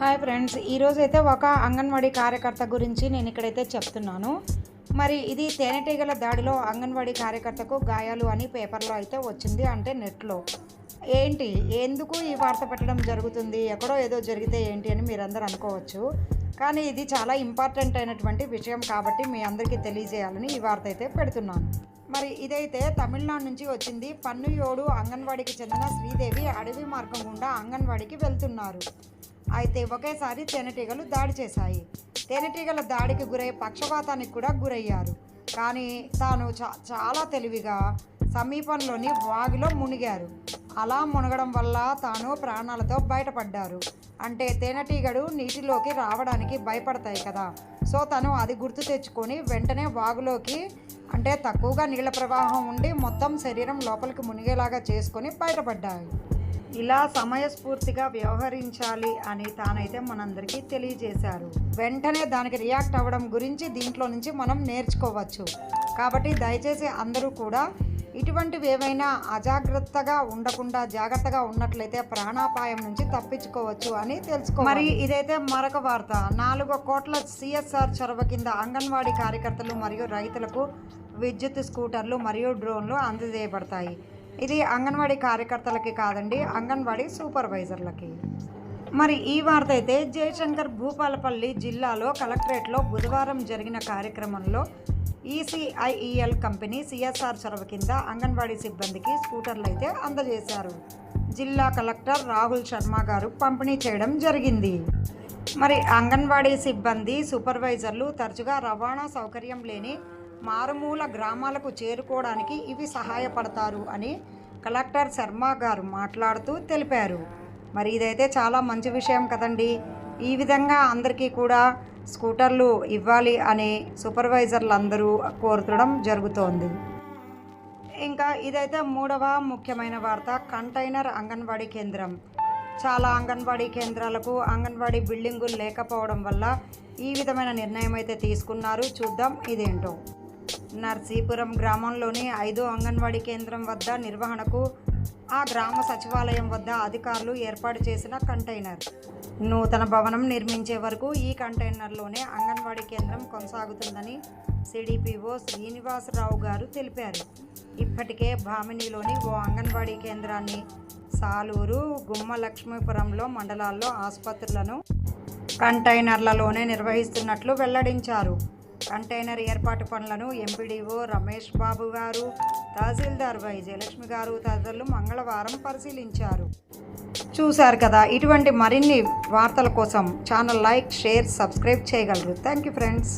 Hi friends ఈరోజు అయితే ఒక అంగన్వాడీ కార్యకర్త గురించి నేను ఇక్కడైతే చెప్తున్నాను. మరి ఇది తేనెటీగల దాడిలో అంగన్వాడీ కార్యకర్తకు గాయాలు అని పేపర్లో అయితే వచ్చింది అంటే నెట్లో. ఏంటి? ఎందుకు ఈ వార్త పెట్టడం జరుగుతుంది? ఎక్కడో ఏదో జరిగితే ఏంటి అని మీరందరూ అనుకోవచ్చు. కానీ ఇది చాలా ఇంపార్టెంట్ అయినటువంటి విషయం కాబట్టి మీ అందరికీ తెలియజేయాలని ఈ వార్త అయితే పెడుతున్నాను. మరి ఇదైతే తమిళనాడు నుంచి వచ్చింది. పన్నుయోడు అంగన్వాడీకి చెందిన శ్రీదేవి అడవి మార్గం గుండా అంగన్వాడీకి వెళ్తున్నారు. అయితే ఒకేసారి తేనెటీగలు దాడి చేశాయి. తేనెటీగల దాడికి గురై పక్షపాతానికి కూడా గురయ్యారు. కానీ తాను చా చాలా తెలివిగా సమీపంలోని వాగిలో మునిగారు. అలా మునగడం వల్ల తాను ప్రాణాలతో బయటపడ్డారు. అంటే తేనెటీగడు నీటిలోకి రావడానికి భయపడతాయి కదా. సో తను అది గుర్తు తెచ్చుకొని వెంటనే వాగులోకి అంటే తక్కువగా నీళ్ళ ప్రవాహం ఉండి మొత్తం శరీరం లోపలికి మునిగేలాగా చేసుకొని బయటపడ్డాయి. ఇలా సమయస్ఫూర్తిగా వ్యవహరించాలి అని తానైతే మనందరికీ తెలియజేశారు. వెంటనే దానికి రియాక్ట్ అవ్వడం గురించి దీంట్లో నుంచి మనం నేర్చుకోవచ్చు. కాబట్టి దయచేసి అందరూ కూడా ఇటువంటివి ఏవైనా అజాగ్రత్తగా ఉండకుండా జాగ్రత్తగా ఉన్నట్లయితే ప్రాణాపాయం నుంచి తప్పించుకోవచ్చు అని తెలుసుకో మరి ఇదైతే మరొక వార్త. నాలుగు కోట్ల సిఎస్ఆర్ చొరవ కింద అంగన్వాడీ కార్యకర్తలు మరియు రైతులకు విద్యుత్ స్కూటర్లు మరియు డ్రోన్లు అందజేయబడతాయి. ఇది అంగన్వాడీ కార్యకర్తలకి కాదండి అంగన్వాడీ సూపర్వైజర్లకి. మరి ఈ వార్త అయితే జయశంకర్ భూపాలపల్లి జిల్లాలో కలెక్టరేట్లో బుధవారం జరిగిన కార్యక్రమంలో ఈసీఐఈఎల్ కంపెనీ సిఎస్ఆర్ చొరవ కింద అంగన్వాడీ సిబ్బందికి స్కూటర్లు అయితే అందజేశారు. జిల్లా కలెక్టర్ రాహుల్ శర్మ గారు పంపిణీ చేయడం జరిగింది. మరి అంగన్వాడీ సిబ్బంది సూపర్వైజర్లు తరచుగా రవాణా సౌకర్యం లేని మారుమూల గ్రామాలకు చేరుకోవడానికి ఇవి సహాయపడతారు అని కలెక్టర్ శర్మ గారు మాట్లాడుతూ తెలిపారు. మరి ఇదైతే చాలా మంచి విషయం కదండి. ఈ విధంగా అందరికీ కూడా స్కూటర్లు ఇవ్వాలి అని సూపర్వైజర్లు అందరూ కోరుతడం జరుగుతోంది. ఇంకా ఇదైతే మూడవ ముఖ్యమైన వార్త కంటైనర్ అంగన్వాడీ కేంద్రం. చాలా అంగన్వాడీ కేంద్రాలకు అంగన్వాడీ బిల్డింగులు లేకపోవడం వల్ల ఈ విధమైన నిర్ణయం అయితే తీసుకున్నారు. చూద్దాం ఇదేంటో. నర్సీపురం గ్రామంలోని ఐదో అంగన్వాడీ కేంద్రం వద్ద నిర్వహణకు ఆ గ్రామ సచివాలయం వద్ద అధికారులు ఏర్పాటు చేసిన కంటైనర్. నూతన భవనం నిర్మించే వరకు ఈ కంటైనర్లోనే అంగన్వాడీ కేంద్రం కొనసాగుతుందని సిడిపిఓ శ్రీనివాసరావు గారు తెలిపారు. ఇప్పటికే భామినిలోని ఓ అంగన్వాడీ కేంద్రాన్ని సాలూరు గుమ్మలక్ష్మీపురంలో మండలాల్లో ఆసుపత్రులను కంటైనర్లలోనే నిర్వహిస్తున్నట్లు వెల్లడించారు. కంటైనర్ ఏర్పాటు పనులను ఎంపీడీఓ రమేష్ బాబు గారు తహసీల్దార్ వై జయలక్ష్మి గారు తదితరులు మంగళవారం పరిశీలించారు. చూశారు కదా ఇటువంటి మరిన్ని వార్తల కోసం ఛానల్ లైక్ షేర్ సబ్స్క్రైబ్ చేయగలరు. Thank you friends.